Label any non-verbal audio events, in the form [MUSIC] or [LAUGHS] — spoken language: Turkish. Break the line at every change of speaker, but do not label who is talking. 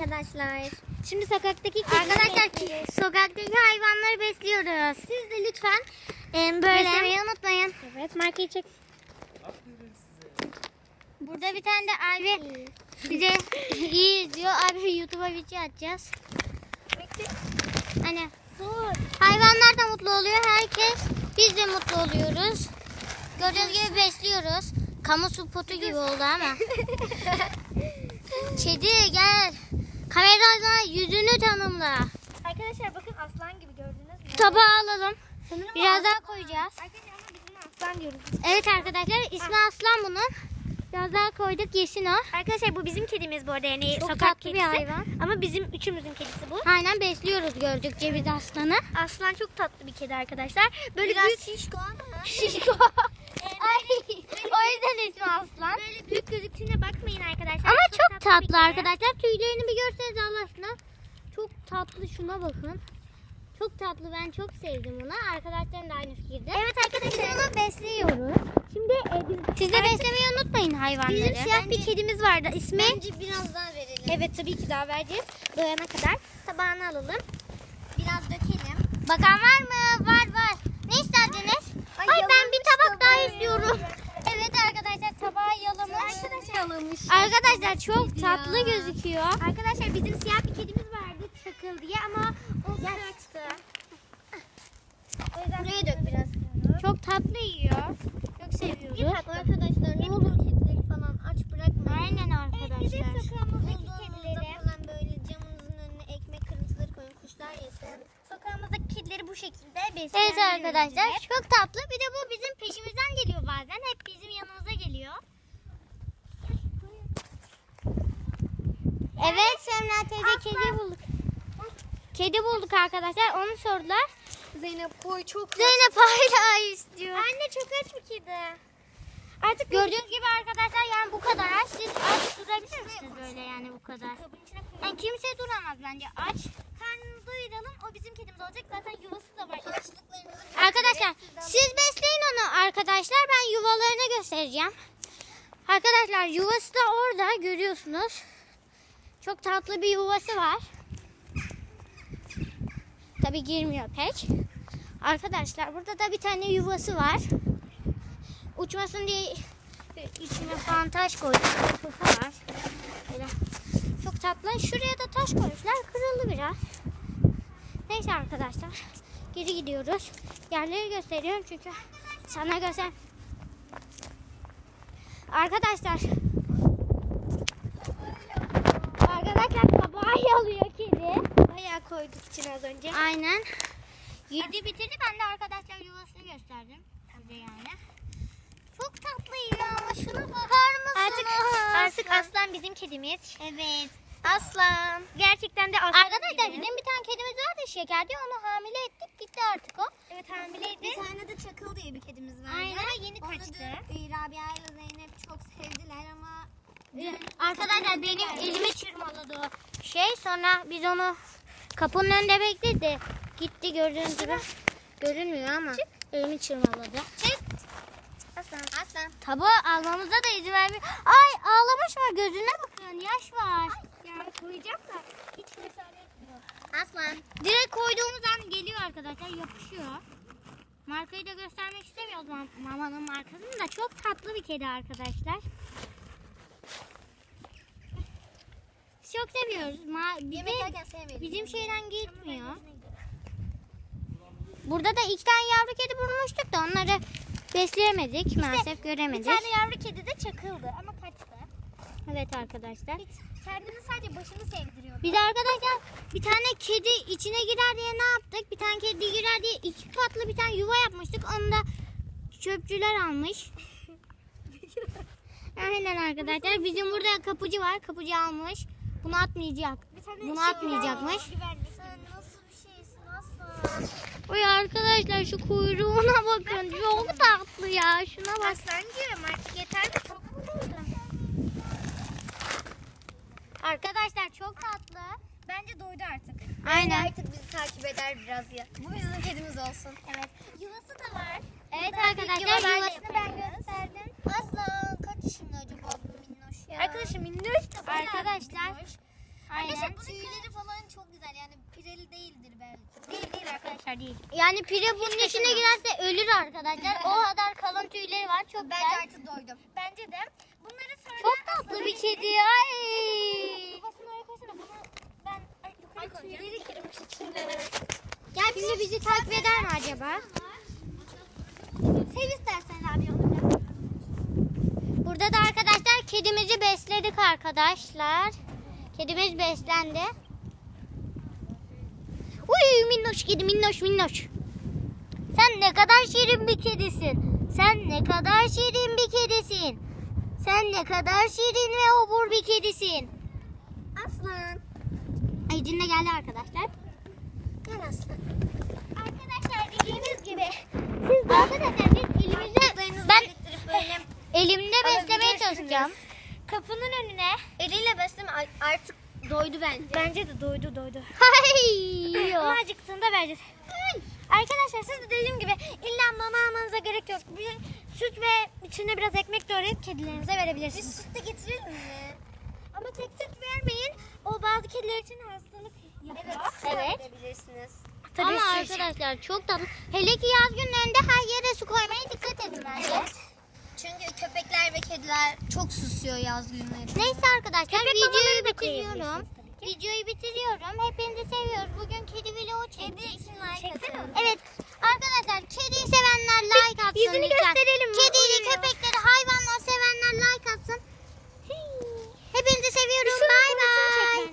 arkadaşlar.
Şimdi sokaktaki
Arkadaşlar
besliyoruz. sokaktaki hayvanları besliyoruz. Siz de lütfen e, böyle beslemeyi unutmayın.
Evet markayı çek.
Burada bir tane de abi bize [LAUGHS] iyi izliyor. Abi YouTube'a video atacağız. Hani hayvanlar da mutlu oluyor. Herkes biz de mutlu oluyoruz. Gördüğünüz gibi besliyoruz. Kamu spotu gibi oldu ama. [LAUGHS] Kedi gel. Kamerada yüzünü tanımla.
Arkadaşlar bakın aslan gibi gördünüz mü?
Tabağı alalım.
Sanırım
Biraz
o
daha
aslan.
koyacağız.
Arkadaşlar ama biz buna aslan diyoruz.
Evet arkadaşlar ismi Aslan bunun. Biraz daha koyduk yesin o.
Arkadaşlar bu bizim kedimiz bu arada yani
Çok
sokak
tatlı bir
kedisi.
hayvan.
Ama bizim üçümüzün kedisi bu.
Aynen besliyoruz gördükçe biz aslanı.
Aslan çok tatlı bir kedi arkadaşlar. Böyle
Biraz
büyük
şişko ama.
şişko. [LAUGHS]
O yüzden ismi Aslan.
Böyle büyük gözüktüğüne bakmayın arkadaşlar.
Ama çok
bir
tatlı
kedi.
arkadaşlar. Tüylerini bir görseniz Allah aşkına. Çok tatlı şuna bakın. Çok tatlı ben çok sevdim onu. Arkadaşlarım da aynı fikirde.
Evet arkadaşlar.
Bunu besliyoruz. Şimdi e, biz- siz de beslemeyi unutmayın hayvanları.
Bizim siyah bir kedimiz vardı. İsmi
Bence biraz daha verelim.
Evet tabii ki daha vereceğiz. Doyana kadar. Tabağını alalım.
Biraz dökelim. Bakan var mı? Var var. Ne isterdiniz?
Ay,
Ay, ben bir
yalamış
istiyorum. Evet arkadaşlar tabağı yalamış.
Arkadaşlar yalamış.
Arkadaşlar çok
Çok
tatlı
ya.
gözüküyor.
Arkadaşlar bizim siyah bir kedimiz vardı çakıl diye ama o kaçtı.
Buraya dök biraz. Çok tatlı yiyor. Çok seviyoruz.
arkadaşlar ne olur kedileri falan aç bırakmayın.
Aynen
Evet, bizim
arkadaşlar.
sokağımızdaki kedileri.
falan böyle camınızın önüne ekmek kırıntıları koyun kuşlar yesin.
Sokağımızdaki kedileri bu şekilde besliyoruz.
Evet arkadaşlar çok tatlı. Bir de bu bizim peşimizden geliyor bazen. Hep bizim yanımıza geliyor. Evet Semra teyze kedi bulduk. Kedi bulduk arkadaşlar. Onu sordular.
Zeynep koy çok
Zeynep hala istiyor.
Anne çok aç bir kedi.
Artık gördüğünüz gibi arkadaşlar yani bu kadar aç. Siz aç durabilir misiniz böyle yani bu kadar? Yani kimse duramaz bence aç.
Karnını doyuralım. O bizim kedimiz olacak. Zaten yuvası da var.
Arkadaşlar siz besleyin onu arkadaşlar. Ben yuvalarını göstereceğim. Arkadaşlar yuvası da orada görüyorsunuz. Çok tatlı bir yuvası var. Tabi girmiyor pek. Arkadaşlar burada da bir tane yuvası var. Uçmasın diye içine falan taş koyduk. Kapısı var. Böyle çok tatlı. Şuraya da taş koymuşlar. Kırıldı biraz. Neyse arkadaşlar. Geri gidiyoruz. Yerleri gösteriyorum çünkü sana göster. Arkadaşlar. Arkadaşlar tabağı yalıyor kedi.
Bayağı koyduk içine az önce.
Aynen. Yedi bitirdi. Ben de arkadaşlar yuvasını gösterdim. Size yani. Çok tatlı ya. Şuna bakar mısınız?
Artık artık aslan bizim kedimiz.
Evet.
Aslan. Gerçekten de aslan.
Arkadaşlar bizim bir tane kedimiz vardı şekerdi. Onu hamile ettik. Gitti artık o.
Evet hamileydi.
Bir tane de Çakıl diye bir kedimiz vardı.
Aynen ama yeni
Onu
kaçtı.
dün e, Rabia ile Zeynep çok sevdiler ama
Arkadaşlar benim elimi çırmaladı o şey. Sonra biz onu kapının önünde bekledi. Gitti gördüğünüz gibi. Görünmüyor ama elimi çırmaladı.
Çık. Aslan. Aslan.
Tabağı almamıza da izin vermiyor. Ay ağlamış mı? Gözüne bakın yaş var.
Ya koyacağım da hiç müsaade etmiyor.
Aslan. Direkt koyduğumuz an geliyor arkadaşlar yapışıyor. Markayı da göstermek istemiyoruz mam- mamanın markasını da çok tatlı bir kedi arkadaşlar. Çok seviyoruz. Ma bir
sevmedim.
bizim şeyden gitmiyor. Burada da iki tane yavru kedi bulmuştuk da onları besleyemedik. Maalesef
Bir
göremedik.
tane yavru kedi de çakıldı ama.
Evet arkadaşlar.
Kendini sadece başını sevdiriyordu.
Bir de arkadaşlar bir tane kedi içine girer diye ne yaptık? Bir tane kedi girer diye iki katlı bir tane yuva yapmıştık. Onu da çöpçüler almış. [LAUGHS] Aynen arkadaşlar. Bizim burada kapıcı var. Kapıcı almış. Bunu atmayacak. Bunu
şey
atmayacakmış.
güvenlik.
Sen nasıl bir şeysin aslan?
Oy arkadaşlar şu kuyruğuna bakın. Çok tatlı ya. Şuna bak.
Aslancığım artık yeter mi? Çok vuruldum.
Arkadaşlar çok tatlı.
Bence doydu artık.
Aynen.
Artık bizi takip eder biraz ya. Bu bizim kedimiz olsun.
Evet. Yuvası da var.
Evet
Yuva
arkadaşlar yuvasını ben gösterdim.
Aslan kaç yaşında acaba bu minnoş ya?
Arkadaşım minnoş da
Arkadaşlar.
minnoş. Arkadaşlar tüyleri falan çok güzel yani pireli değildir belki. Değil değil arkadaşlar değil.
Yani pire bunun içine girerse ölür arkadaşlar. O [LAUGHS] kadar kalın tüyleri var. Çok
Bence
güzel.
artık doydum. Bence de. Bunları sonra...
Çok tatlı bir kedi. Ay.
Kafasını oraya koysana. Bunu ben ay, yukarı koyacağım. Tüyleri girmiş içinde.
Gel şimdi bizi takip eder mi acaba?
Sev istersen abi onu.
Burada da arkadaşlar kedimizi besledik arkadaşlar. Kedimiz beslendi. Uy minnoş kedi minnoş minnoş. Sen ne kadar şirin bir kedisin. Sen ne kadar şirin bir kedisin. Sen ne kadar şirin ve obur bir kedisin.
Aslan.
Da geldi arkadaşlar.
Gel aslan. Arkadaşlar dediğimiz gibi.
Siz arkadaşlar biz elimizde ben elimde beslemeye çalışacağım.
kapının önüne eliyle besleme artık doydu bence. Bence de doydu doydu. [LAUGHS]
Hay.
Ama acıktığında vereceğiz. Arkadaşlar siz de dediğim gibi illa mama almanıza gerek yok. Bir süt ve içine biraz ekmek doğrayıp kedilerinize verebilirsiniz. Bir süt de getirelim mi? Ama tek süt vermeyin. O bazı kediler için hastalık yapıyor.
Evet.
Verebilirsiniz.
Ama arkadaşlar çok tatlı. Hele ki yaz günlerinde her yere su koymaya dikkat edin bence.
Evet. Çünkü köpekler ve kediler çok susuyor yaz günleri.
Neyse arkadaşlar
Köpek
videoyu bitiriyorum. Videoyu bitiriyorum. Hepinizi seviyoruz. Bugün kedi vlogu çektik.
Kedi